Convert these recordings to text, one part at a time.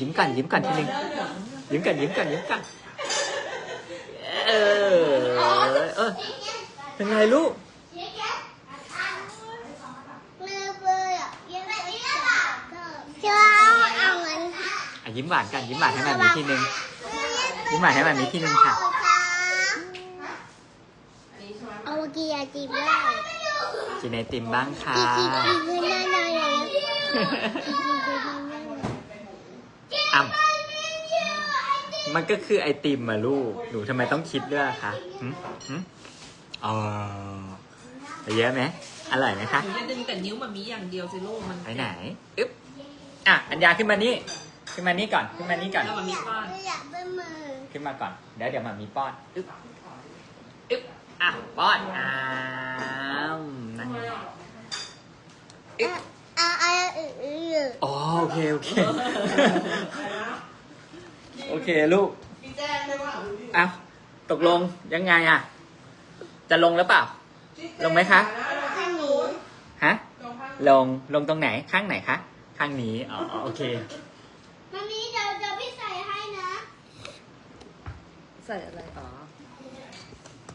ยิ้มกันยิ้มกันทีนึงยิ้มกันยิ้มกันยิ้มกัน เออเออเป็นไงลูกจะเอาเงินอะยิ้มหวานกันยิ้มหวานให้มันมีทีนึงยิ้มหวานให้มันมีทีนึงค่ะเอาเกียร์จีบได้กินไอติมบ้างค่ะ อีกอีกอีกคือหน้าหน่อยเลยอีกอีกคือหน้าหน่อยอ่ำมันก็คือไอติมมาลูก หนูทำไมต้องคิดด้วยล่ะคะหึหึอ๋อไปเยอะไหมอร่อยไหมคะหนูจะดึงแต่นิ้วมามีอย่างเดียวสิลูกมันไปไหนอึ๊บอะอัญญาขึ้นมานี่ ขึ้นมานี่ก่อน ขึ้นมานี่ก่อน แล้วมามีป้อนไม่อยากเป็นมือขึ้นมาก่อน เดี๋ยวเดี๋ยวมามีป้อนอึ๊บอึ๊บอะป้อนอ้าวนั่งอึ๊บอะอะอืออืออ๋อโอเคโอเค โอเคลูกอ้าวตกลงยังไงอะ จะลงแล้วเปล่า ลงไหมคะ ข้างนี้ฮะลง ลงตรงไหน ข้างไหนคะ ข้างนี้ อ๋อ โอเคมันนี้เดี๋ยวเดี๋ยวพี่ใส่ให้นะใส่อะไรอ๋อ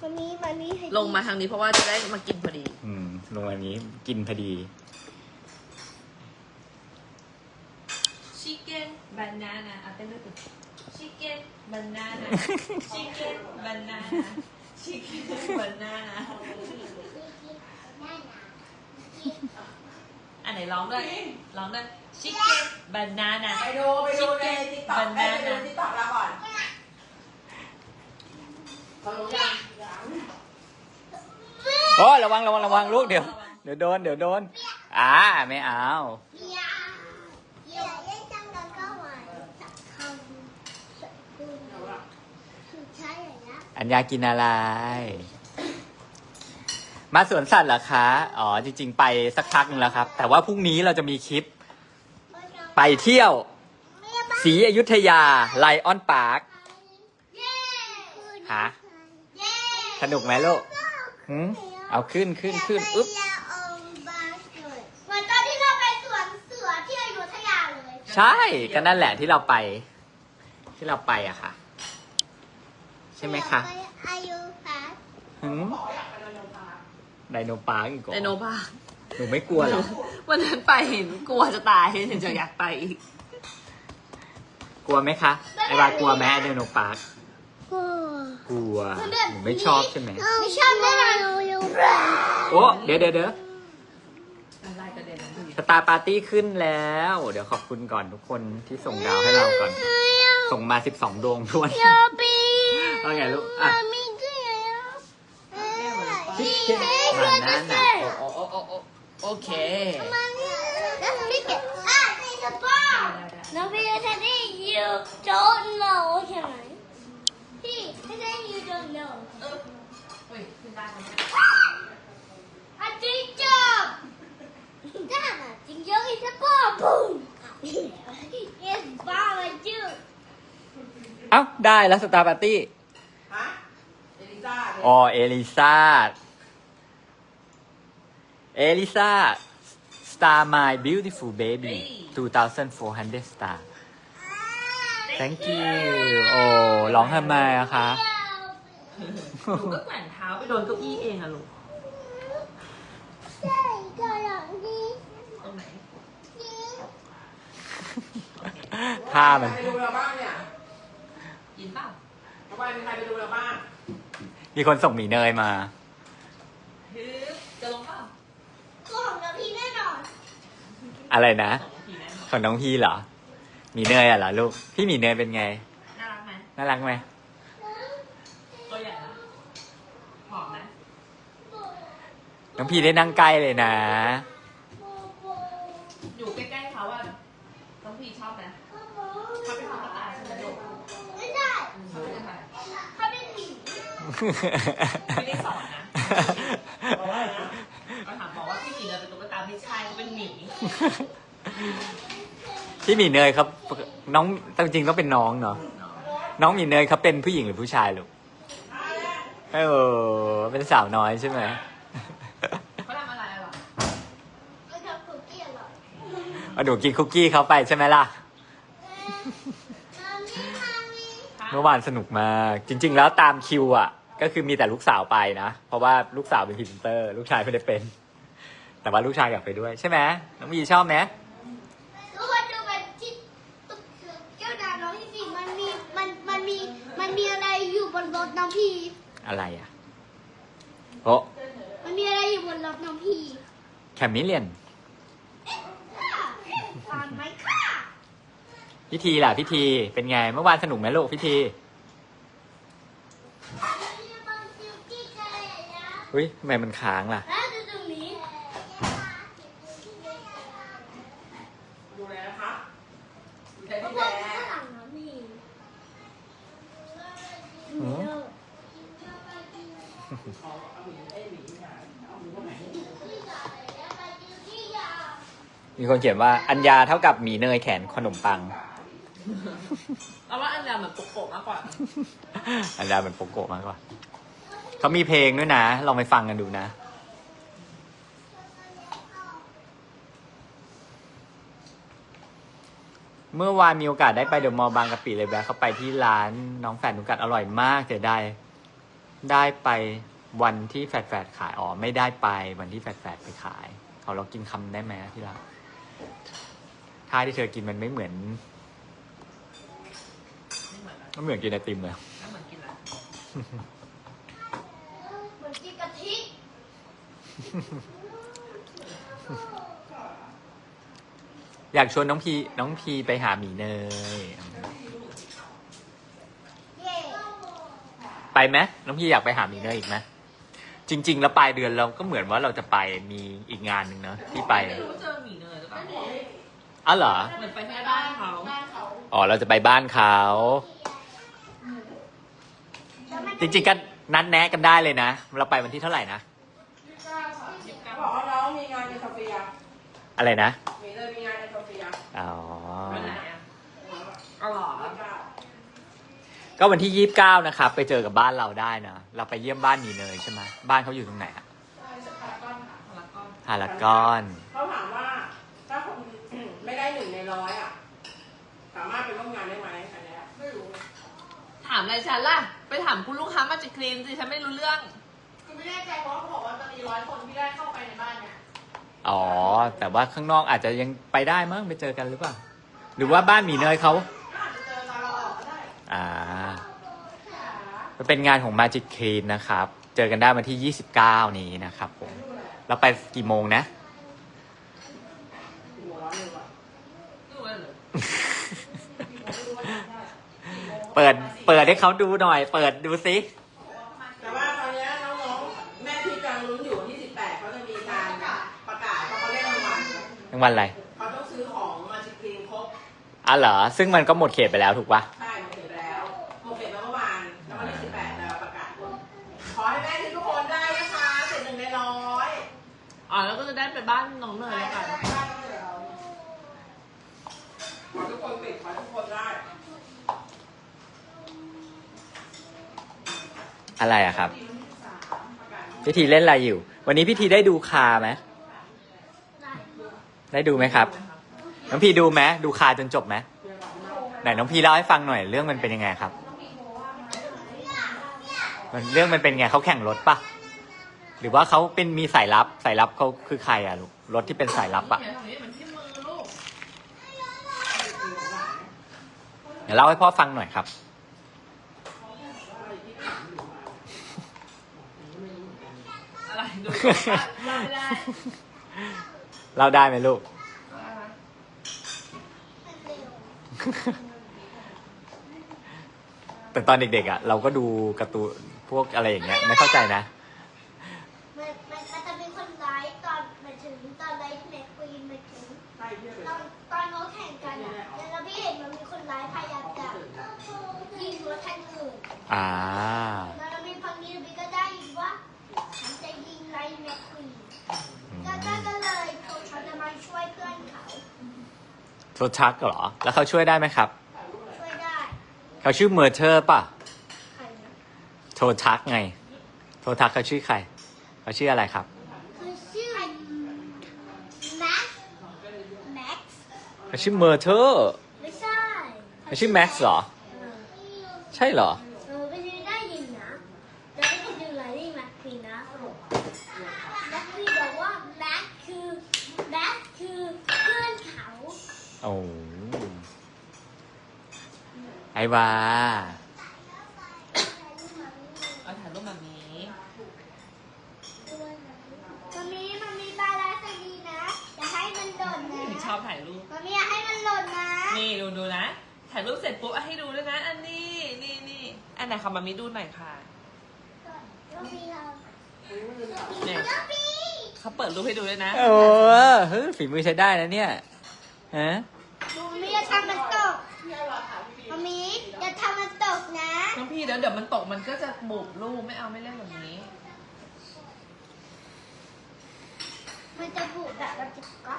มันนี้มันนี้ให้ลงมาทางนี้เพราะว่าจะได้มากินพอดี อืม ลงอันนี้กินพอดี chicken banana อะเต้นด้วยกัน chicken banana chicken banana chicken banana อันไหนร้องด้วยร้องด้วย chicken banana ไปดูไปดูในติ๊กต็อกไปดูในติ๊กต็อกเราก่อนเขารู้ยังโอ้ระวังระวังระวังลูกเดี๋ยวเดี๋ยวโดนเดี๋ยวโดนอ่าไม่เอา เดี๋ยวเดี๋ยวเล่นจังกันก็หวานสักคำสักคุณสุดท้ายเลยนะ อัญญากินอะไร มาสวนสัตว์เหรอคะ อ๋อ จริง ๆ ไปสักพักหนึงแล้วครับ แต่ว่าพรุ่งนี้เราจะมีคลิป ไปเที่ยวศรีอยุธยาไลออนพาร์คเย้ฮะเย้สนุกไหมลูกหืมเอาขึ้นขึ้นขึ้นอึ๊บเหมือนตอนที่เราไปสวนเสือที่อยุธยาเลย ใช่ ก็นั่นแหละที่เราไป ที่เราไปอะค่ะ ใช่ไหมคะอายุค่ะหืมไดโนปาร์กอีกเหรอไดโนพาหนูไม่กลัวเหรอวันนั้นไปเห็นกลัวจะตายเห็นจะอยากไปอีก กลัวไหมคะ ไอวากลัวไหมไดโนปาร์กกลัวกลัวหนูไม่ชอบใช่ไหมไม่ชอบแน่นอนอายุโอ้เดี๋ยวเดี๋ยวเดี๋ยวอะไรกระเด็นนะสตาร์ปาร์ตี้ขึ้นแล้ว เดี๋ยวขอบคุณก่อนทุกคนที่ส่งดาวให้เราก่อน ส่งมา12ดวงทวนโยปี ว่าไงลูกอะมามีด้วยแล้วชิคเก้นมาหน้าหนาโอ้โอ้โอ้โอ้โอเคแล้วพี่เก็บอะนี่จะป้าน้องพี่จะได้ you don't know ใช่ไหมพี่ไม่ใช่ you don't know เออเฮ้ยขึ้นได้ไหมอะจริงจังได้อะจริงจังอีกจะป้าปุ้ม yes บ้ามาจืดเอ้า ได้แล้วสตาร์ปาร์ตี้ ฮะเอลิซ่าเนี่ย อ๋อเอลิซาเอลิซา Star My Beautiful Baby 2,400 star Thank you โอ้ร้องทำไมอะคะหนูก็แกว่งเท้าไปโดนเก้าอี้เองอะลูกใช่ก็หลังดีตรงไหนท่ามันใครไปดูเราบ้างเนี่ยยินเปล่าทำไมมีใครไปดูเราบ้าง มีคนส่งหมีเนยมา ฮึบจะลงเปล่าก็ของเราพี่แน่นอนอะไรนะสองทีนะของน้องพี่เหรอหมีเนยอะเหรอลูก พี่หมีเนยเป็นไง น่ารักไหมน่ารักไหมตัวใหญ่นะหอมนะน้องพี่ได้นั่งใกล้เลยนะอยู่ใกล้ๆเขาอะต้องพี่ชอบไหมเขาเป็นตุ๊กตาใช่ไหมลูก ไม่ได้ เขาเป็นอะไร เขาเป็นหมี ไม่ได้สอนนะเขาถามบอกว่าพี่หมีเนี่ยเป็นตุ๊กตาไม่ใช่เขาเป็นหมีพี่หมีเนยครับ น้องจริงๆต้องเป็นน้องเนาะน้องหมีเนยเขาเป็นผู้หญิงหรือผู้ชายลูกเออเป็นสาวน้อยใช่ไหมเขาทำอะไรอะหรอเขาทำคุกกี้อร่อยเอาหนูกินคุกกี้เขาไปใช่ไหมล่ะมามีมามีเมื่อวานสนุกมาก จริง ๆ แล้วตามคิวอะ ก็คือมีแต่ลูกสาวไปนะ เพราะว่าลูกสาวเป็นพรีเซนเตอร์ ลูกชายไม่ได้เป็น แต่ว่าลูกชายอยากไปด้วยใช่ไหมน้องมีชอบไหมทุกคนดูแบบที่ตุ๊กเจ้าดาวน้องพี่มันมีมันมันมีมันมีอะไรอยู่บนรถน้องพี่ อะไรอะโอ้มันมีอะไรอยู่บนรถน้องพี่แคมมิเลียนตอนไหมค่ะพิธีล่ะพิธีเป็นไงเมื่อวานสนุกไหมลูกพิธี อุ้ยทำไมมันค้างล่ะ แล้วดูตรงนี้ ดูแลนะคะดูแลพวพี่กแบข้างร์หลังน้องพี่หือเอาเอาหมีไอ้หมีเนี่ยเอาหมีคนไหนมีคนเขียนว่าอัญญาเท่ากับหมีเนยแขนขนมปัง เอาว่าอันเดียวเหมือนโกะๆมากกว่า อัญญาเป็นโปโกะมากกว่า เขามีเพลงด้วยนะ ลองไปฟังกันดูนะ เมื่อวานมีโอกาสได้ไปเดอะมอลล์บางกะปิเลยแวะเข้าไปที่ร้านน้องแฝดนุกัดอร่อยมากแต่ได้ ได้ไปวันที่แฟดแฟดขายอ๋อไม่ได้ไปวันที่แฟดแฟดไปขาย เขาเรากินคำได้ไหมที่รักท่าที่เธอกินมันไม่เหมือนไม่เหมือนละไม่เหมือนกินไอติมเลย ไม่เหมือนกินละ เหมือนกินกะทิ อยากชวนน้องพีน้องพีไปหาหมีเนยเย่ไปไหมน้องพีอยากไปหาหมีเนยอีกไหมจริง ๆ แล้วปลายเดือนเราก็เหมือนว่าเราจะไปมีอีกงานหนึ่งเนอะที่ไปไม่รู้เจอหมีเนยหรือเปล่าอ๋อเหรอเหมือนไปที่บ้านเขาอ๋อเราจะไปบ้านเขาแล้วมันจริงๆก็นัดแนะกันได้เลยนะ เราไปวันที่เท่าไหร่นะ บอกว่าน้องมีงานในโซเฟีย อะไรนะหมีเลยมีงานในโซเฟียอ๋อวันไหนอะอ๋อเหรอก็วันที่ยี่สิบเก้านะครับไปเจอกับบ้านเราได้นะเราไปเยี่ยมบ้านหมีเนยใช่ไหมบ้านเขาอยู่ตรงไหนอะแล้วก็พารากอนเขาถามว่า ถ้าคนไม่ได้หนึ่งในร้อยอะสามารถไปร่วมงานได้ไหมอันเนี้ยไม่รู้ ถามอะไรฉันล่ะ ไปถามคุณลูกค้ามาจิคลีนสิฉันไม่รู้เรื่อง คือไม่แน่ใจเพราะเขาบอกว่าจะมีร้อยคนที่ได้เข้าไปในบ้านเนี่ย อ๋อ แต่ว่าข้างนอกอาจจะยังไปได้มั้งไปเจอกันหรือเปล่า หรือว่าบ้านหมีเนยเขาก็อาจจะเจอตอนเราออกก็ได้อ่ามันเป็นงานของ Magic Clean นะครับ เจอกันได้วันที่ 29 นี้นะครับผม แล้วไปกี่โมงนะหัวร้อนเลยว่ะดูเลยเหรอเปิด เปิดให้เขาดูหน่อย เปิดดูสิางวัลอะไรเขาต้องซื้อของมาจิกรีนครบอะเหรอ ซึ่งมันก็หมดเขตไปแล้วถูกปะใช่หมดเขตไปแล้วหมดเขตไปเมื่อวานแล้ววันที่18จะประกาศผลขอให้แม่ที่ทุกคนได้นะคะเสร็จหนึ่งในร้อยอ๋อแล้วก็จะได้ไปบ้านน้องเนยแล้วกันขอทุกคนติดขอทุกคนได้ อะไรอะครับ พิธีเล่นอะไรอยู่ วันนี้พิธีได้ดูคาไหม ได้ดูไหมครับ น้องพีดูไหมดูคาจนจบไหมไหนน้องพีเล่าให้ฟังหน่อยเรื่องมันเป็นยังไงครับ มันเรื่องมันเป็นไงเขาแข่งรถปะหรือว่าเขาเป็นมีสายลับสายลับเขาคือใครอะลูกรถที่เป็นสายลับอะเดี๋ยวเล่าให้พ่อฟังหน่อยครับ อะไรดูอนว่า เล่าไม่ได้เล่าได้ไหมลูก แต่ตอนเด็กๆอะ เราก็ดูการ์ตูนพวกอะไรอย่างเงี้ย ไม่เข้าใจนะ มันมันมันจะมีคนร้ายตอนมาถึงตอนไลท์แม็กควีนมาถึงใช่เพื่อนตอนตอนเขาแข่งกันอะแล้วพี่เห็นมันมีคนร้ายพยายามจะยิงรถคันอื่นอ่า แล้วมีพังนี้พี่ก็ได้ยินว่าฉันจะยิงไลท์แม็กควีนก็ก็ก็เลยเขาเขาจะมาช่วยเพื่อนเขา โทชักเหรอ แล้วเขาช่วยได้ไหมครับ ช่วยได้เขาชื่อเมอร์เทอร์ป่ะ ใครนะโทชักไง โทชักเขาชื่อใคร เขาชื่ออะไรครับ คือชื่อแม็กแม็กซ์เขาชื่อเมอร์เทอร์ ไม่ใช่มันชื่อแม็กซ์เหรอใช่เหรอเออไปดูได้ยินนะแล้วไปดูไลลี่แม็กฟีนะแม็กฟีบอกว่าแม็กคือแม็กคือเพื่อนเขา โอ้ ไอวาเอาถ่ายรูปแบบนี้มันมีมันมีปลาลาสดีนะอย่าให้มันหล่นนะชอบถ่ายรูป มันมีอย่าให้มันหล่นนะนี่ดูดูนะ ถ่ายรูปเสร็จปุ๊บเอาให้ดูด้วยนะ อันนี้ นี่นี่ อันไหนคำมามิดูหน่อยค่ะก็มีเราเนี่ยก็มี เขาเปิดรูปให้ดูด้วยนะ โอ้เฮ้ยฝีมือใช้ได้นะเนี่ยฮะ มันมีอย่าทำมันตกมันมีอย่าทำมันตกนะ น้องพี่ เดี๋ยวเดี๋ยวมันตกมันก็จะบุบรูปไม่เอาไม่เล่นแบบนี้ มันจะบุแบบเราจะก็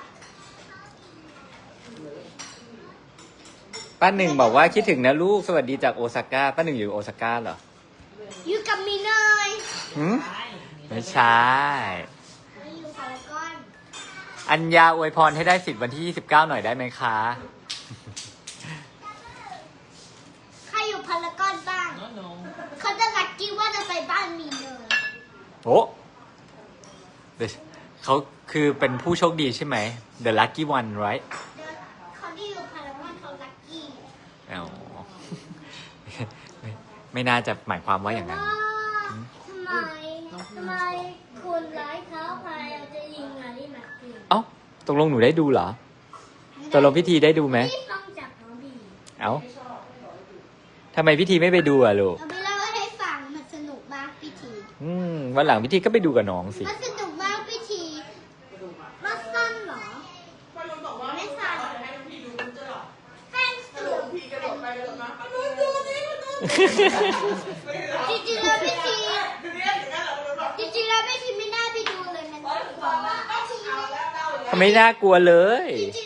ป้าหนึ่งบอกว่าคิดถึงนะลูกสวัสดีจากโอซาก้าป้าหนึ่งอยู่โอซาก้าเหรออยู่กับมีเนยหืมไม่ใช่ไม่อยู่พารากอนอัญญาอวยพรให้ได้สิทธิ์วันที่ 29 หน่อยได้ไหมคะ ใครอยู่พารากอนบ้าง โน้โน้ เขาจะลักกี้ว่าจะไปบ้านมีเนย โอ้เดี๋ยวเขาคือเป็นผู้โชคดีใช่ไหม The lucky one right เดี๋ยวคนที่อยู่พารากอนเขาลักกี้อ๋อไม่ไม่น่าจะหมายความว่าอย่างนั้นว่าทำไมทำไมคุณไลฟ์เขาพายเราจะยิงอะไรแม็กกี้เอ้าตกลงหนูได้ดูเหรอตกลงพิธีได้ดูไหม ที่ฟังจากน้องบีเอ้าทำไมพิธีไม่ไปดูอะลูกเราไปเล่าให้ฟังมันสนุกมากพิธี อืม วันหลังพิธีก็ไปดูกับน้องสิ มันสนุกมากพิธีมันสั้นเหรอพ่อลุงบอกว่าไม่สั่นให้น้องพี่ดูมันจะหรอแห้งสุดพี่กระโดดไปกระโดดมาเอาดูดูนี่มันดูจริงๆแล้วพิธีเนี่ยอย่างนั้นเรอมันบอกจริงๆแล้วพิธีไม่น่าไปดูเลยมันน่ากลัวมากเอาแล้วเอาไมน่ากลัวเลย จ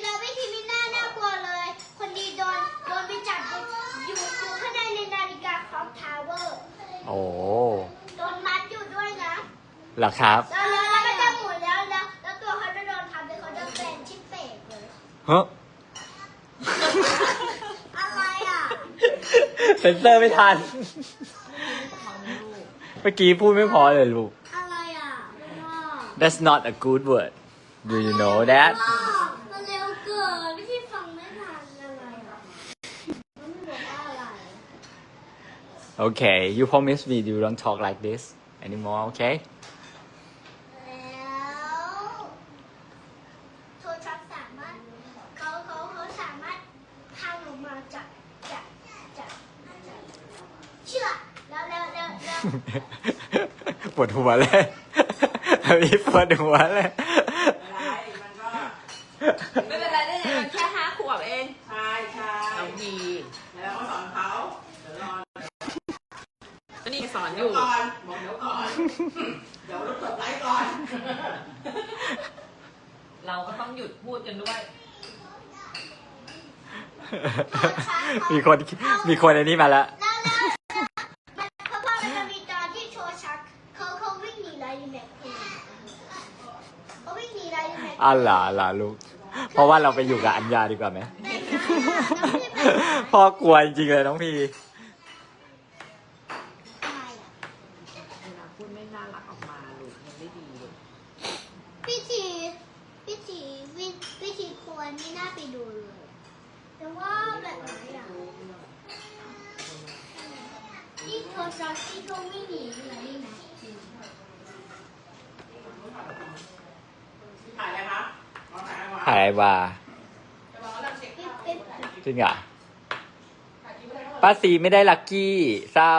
เหรอครับแล้วแล้วแล้วมันจะหมุนแล้วแล้วแล้วตัวเขาจะโดนทำเป็นเขาจะเป็นชิปเป่งเลยเฮ้ยอะไรอะเซนเซอร์ไม่ทัน เมื่อกี้พูดไม่พอเลยลูก อะไรอะว้าว That's not a good word Do you know that ว้าวมันเร็วเกินไม่ใช่ฟังไม่ทันอะไรอะมันบอกว่าอะไร Okay you promise me you don't talk like this anymore okay แล้วโทรศัพท์สามารถเขาเขาเขาสามารถทำออกมาจากจากจากจากเชื่อแล้วแล้วแล้วแล้ว ปวด หัวเลยมีปวดหัวเลยอะไรมันก็ไม่เป็นไรได้ยังมันแค่ห้าขวบเองใช่ใช่น้องบีแล้วก็สอนเขาเดี๋ยวรออันนี้สอนอเดี๋ยวยู่ก่อนบอกเดี๋ยวก่อน เดี๋ยวเราเปิดไลฟ์ก่อน เราก็ต้องหยุดพูดกันด้วย มีคนมีคนอันนี้มาแล้ว แล้วแล้วมันเพราะว่ามันจะมีตอนที่โชว์ชักเขาเขาวิ่งหนีไลน์แม็กซ์เขาวิ่งหนีไลน์แม็กซ์ อะล่ะล่ะลูก เพราะว่าเราไปอยู่กับอัญญาดีกว่าไหมไม่ได้อะแล้วพี่ไปไหนพ่อกลัวจริงๆเลยน้องพีอะไรอะเวลาพูดไม่น่ารักออกมาลูกมันไม่ดีลูกพิธีพิธีวิพิธีควรไม่น่าไปดูเลยแต่ว่าแบบไหนอะที่โทรศัพท์ที่เขาวิ่งหนีไลน์แม็กซ์ถ่ายอะไรคะลองถ่ายอะไร วะหายว่าจะลองแล้วเช็คปิ๊บปิ๊บจริงเหรอป้าซีไม่ได้ลัคกี้เศร้า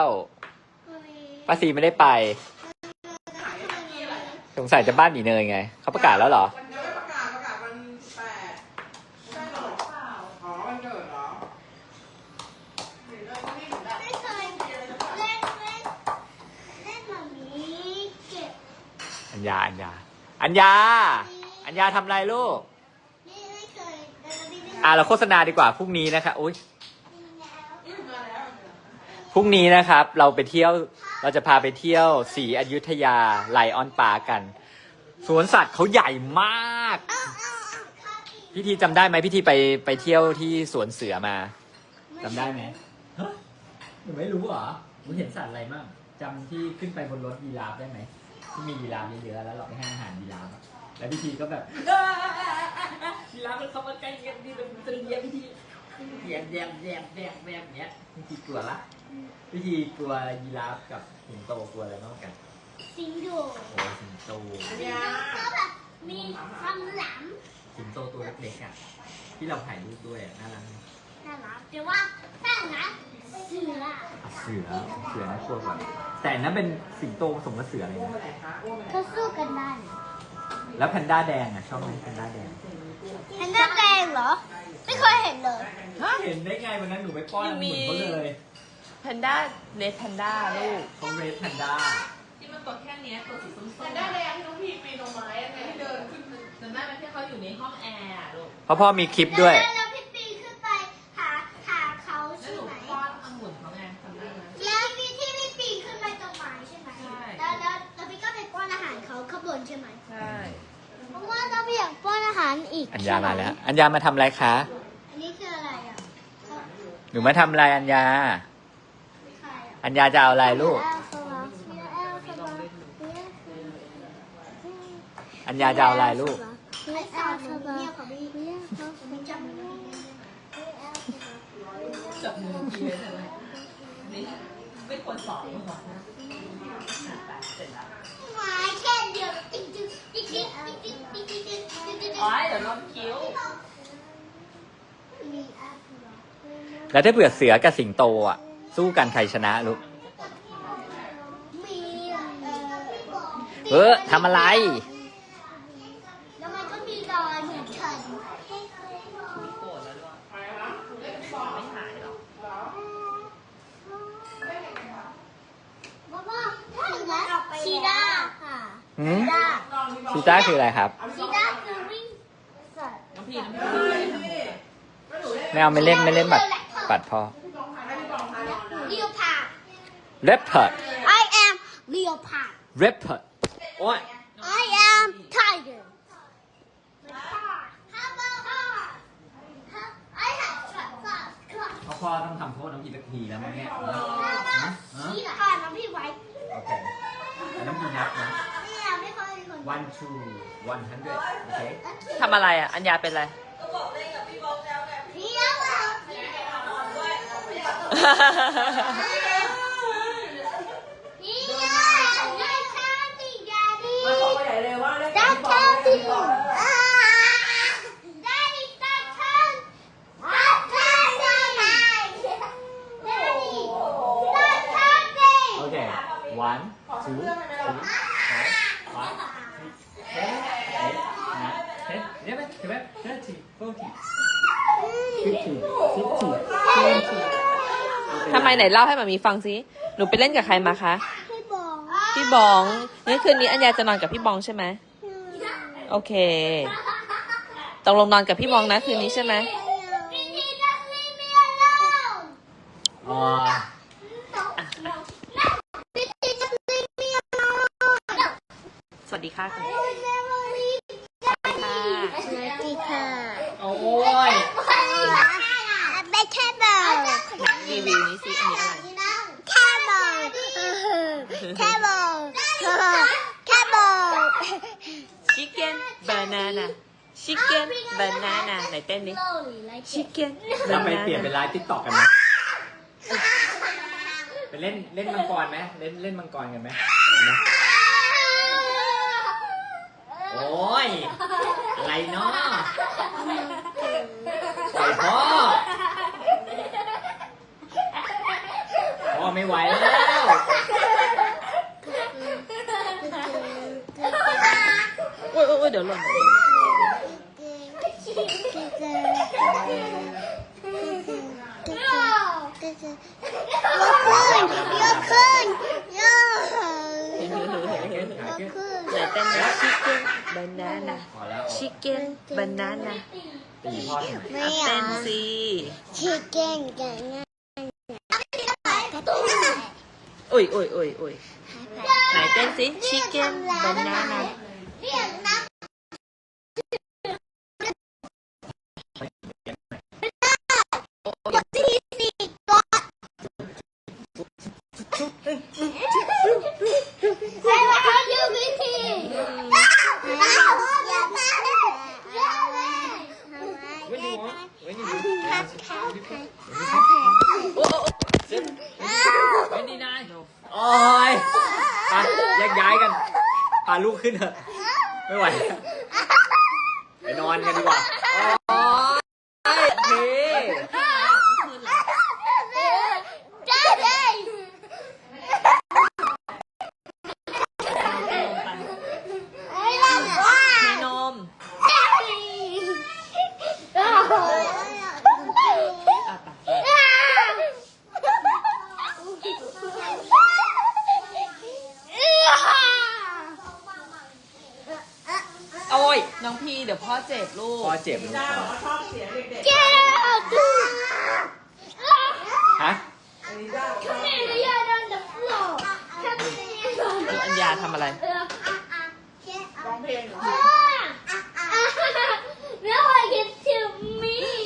ป้าซีไม่ได้ไป สงสัยจะบ้านหนีเนยไง เขาประกาศแล้วเหรอวันเดียวไม่ประกาศประกาศวันแปดใช่เหรออ๋อวันเกิดเหรอหรือเราไม่ถึงแบบไม่เคยเล่นเล่นเล่นแบบนี้เก็บอัญญา อัญญา อัญญา อัญญาทำอะไรลูก นี่ไม่เคยแต่เราไม่ได้ อะเราโฆษณาดีกว่าพรุ่งนี้นะคะอุ้ยพรุ่งนี้นะครับ เราไปเที่ยวเราจะพาไปเที่ยวศรีอยุธยาไลออนปากัน สวนสัตว์เขาใหญ่มากพี่พิธีจำได้ไหมพิธีไปไปเที่ยวที่สวนเสือมาจำได้ไหมฮะหนูไม่รู้เหรอหนูเห็นสัตว์อะไรบ้างจำที่ขึ้นไปบนรถยีราฟได้ไหมที่มียีราฟเยอะๆแล้วเราไปให้อาหารยีราฟอะ แล้วพี่ทีก็แบบยีราฟมันเข้ามาใกล้กันดิมันจะเลียพี่ทีแยมแยมแยมแยมแยมเนี้ยพี่ทีกลัวละพี่ทีกลัวยีราฟกับสิงโตกลัวอะไรมากกันสิงโดโอ้สิงโตเนี่ยก็แบบมีความหลามสิงโตตัวเล็กๆอะที่เราถ่ายรูปด้วยอะน่ารักน่ารักแต่ว่าถ้านะเสือเสือเสือน่ากลัวกว่าแต่นั้นเป็นสิงโตผสมกับเสือเลยอ้วนะไปไหนะเขาสู้กันได้ แล้วแพนด้าแดงอะชอบไหมแพนด้าแดงแพนด้าแดงเหรอ ไม่เคยเห็นเลย เห็นได้ไงวันนั้นหนูไปป้อนองุ่นเขาเลยแพนด้าเลดแพนด้าลูก เขาเรดแพนด้าที่มันตัวแค่เนี้ยตัวสีส้มแต่ๆได้แรงที่น้องพี่ปีนลงไม้ไงที่เดินขึ้นจำได้ไหมที่เขาอยู่ในห้องแอร์อะลูก เพราะพ่อมีคลิปด้วย แล้ นอีกอัญญามาแล้ว อัญญามาทำอะไรคะ อันนี้คืออะไรอะหนูมาทำอะไรอัญญาอัญญาจะเอาอะไรลูกอัญญาจะเอาอะไรลูก ชื่อวาสอบมืก่ไนนเม้แค่เดียวจริงๆจริงๆ แล้วถ้าเผื่อเสือกับสิงโตอะ สู้กันใครชนะลูก เออทำอะไร แล้วมันก็มีรอยเหมือนฉันพ่อพ่อถ้าอย่างนั้นชีด้าค่ะชีด้าคืออะไรครับ ไม่หนูเล่นไม่เอาไม่เล่นไม่เล่นบัตรปัดพ่อพี่บอลพาให้พี่บอลพานอนนะเลียวพาเรปเพิร์ด I am leopard เรปเพิร์ดโอ้ย I am tiger How about her? I have trust trust เพราะพ่อต้องทำโทษน้องพีสักทีแล้วมั้งเนี่ยนะฮะชี้ค่ะน้องพี่ไว้ โอเคแต่น้องพีนับนะ เนี่ยไม่ค่อยมีคน one two one hundred โอเค ทำอะไรอะ อัญญาเป็นอะไรพี่ counting, Daddy. Stop counting. ไมไหนเล่าให้มามีฟังซิ หนูไปเล่นกับใครมาคะ พี่บอกพี่บองงั้นคืนนี้อัญญาจะนอนกับพี่บองใช่ไหมโอเคตกลงนอนกับพี่บองนะคืนนี้ใช่ไหมพี่ทีนักลีเมียเราอ๋อพี่ทีนักลีเมียเราสวัสดีค่ะก่อน สวัสดีค่ะ โอ้ย แบทแคเบิล รี วิวนี้ซิอันนี้อะไร แคเบิลแคเบิลแคเบิล chicken banana chicken banana ไหนเต้นดิ chicken เราไป banana เปลี่ยนเป็นไลฟ์ติ๊กต็อกกันไหมไปเล่นเล่นมังกรไหมเล่นเล่นมังกรกันไหมนะโอ้ยอะไรเนาะปล่อยพ่อ ว่าไม่ไหวแล้วโอ้ยเดี๋ยวหล่นไหนเต้นนะชิคเก้นบานาน่าพอแล้วออกชิคเก้นบานาน่าตีพ่อทำไมนสิ Chicken banana. Ôi, ôi, ôi, ôi Phải tên gì? Chicken banana When you want, when you want. Oh, oh, oh. เจ็บไม่ดีนายโอ้ยไปแยกย้ายกันพาลูกขึ้นเถอะ ไม่ไหว ไปนอนกันดีกว่า โอ้ยโอเค มีนมอะไป โอ้ย น้องพี่เดี๋ยวพ่อเจ็บลูก พอเจ็บลูก จ้า ค บ อ อกว่าชอบเสียงเด็ก ฮะ ๆอันนี้จ้าชอบ อัญญาทำอะไร ร้องเพลงเหรอ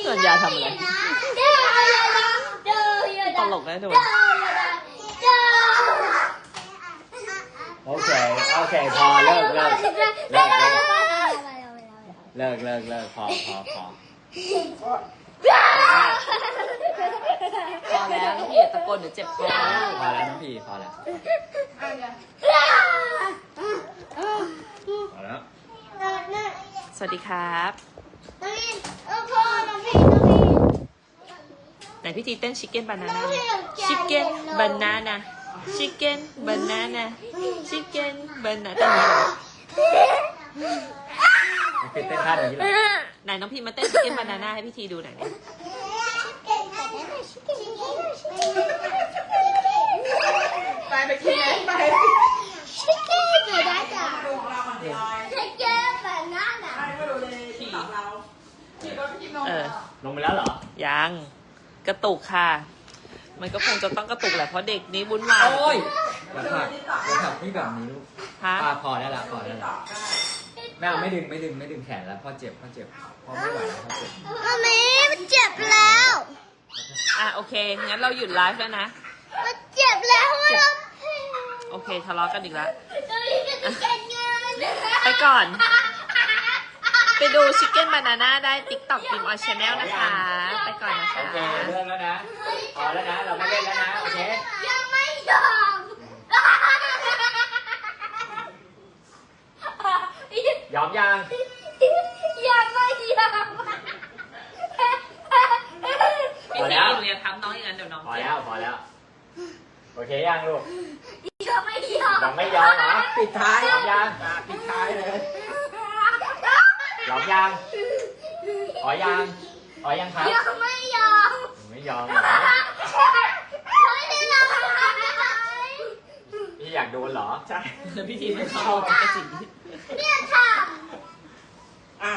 ส่วนยาทำอะไร ตลกนะหนู โอเค โอเค พอเลิกเลิกเลิกเลิกเลิกเลิกพอพอพอ พอแล้วน้องพี่อย่าตะโกนเดี๋ยวเจ็บคอ พอแล้วน้องพีพอแล้ว พอแล้ว ส วัสดีครับไหนพี่ทีเต้นชิคเก้นบานาน่าชิคเก้นบานาน่าชิคเก้นบานาน่าชิคเก้นบานาน่าเต้นอย่างนี้เหรอน้องพีเต้นท่าอย่างนี้เหรอไหนน้องพี่มาเต้นชิคเก้นบานาน่าให้พี่ทีดูหน่อยดิไปไปกินไหมไปดูของเราก่อนสิออยไปก็ดูในติ๊กต็อกเราที่รถกินนม เออ ลงไปแล้วเหรอ ยัง กระตุกค่ะ มันก็คงจะต้องกระตุกแหละเพราะเด็กนี้วุ่นวายโอ้ยอย่าผลักอย่าผลักพี่แบบนี้ลูกฮะปาพอได้ละพอได้ติ๊กละต็อกได้แม่เอาไม่ดึงไม่ดึงไม่ดึงแขนแล้วพ่อเจ็บพ่อเจ็บพ่อไม่ไหวแล้วพ่อเจ็บเจ็บแล้วอะโอเคงั้นเราหยุดไลฟ์แล้วนะ มันเจ็บแล้วเราโอเคทะเลาะกันอีกแล้วตอนนี้จะแต่งงานไปก่อน ไปดูชิคเก้นบานาน่าได้ TikTok ดิมออยชาแนลนะคะ ไปก่อนนะคะ โอเคเลิกแล้วนะพอแล้วนะ เราไม่เล่นแล้วนะ โอเค ยังไม่ยอมยอมยัง ยังไม่ยอมพี่ทีหนูอย่าทำน้องอย่างนั้นเดี๋ยวน้องพอเจ็แล้วบพอแล้ว โอเคยังลูกยังไม่ยอมยังไม่ยอมเหรอปิดท้ายยอมยังอะปิดท้ายเลย ยอมยังขอยังขอยังครับยังไม่ยอมไม่ยอมเหรอไม่ได้ยอมพี่อยากโดนเหรอใช่แล้วพี่ทีมันเข้าปกติเนี่ยทอะ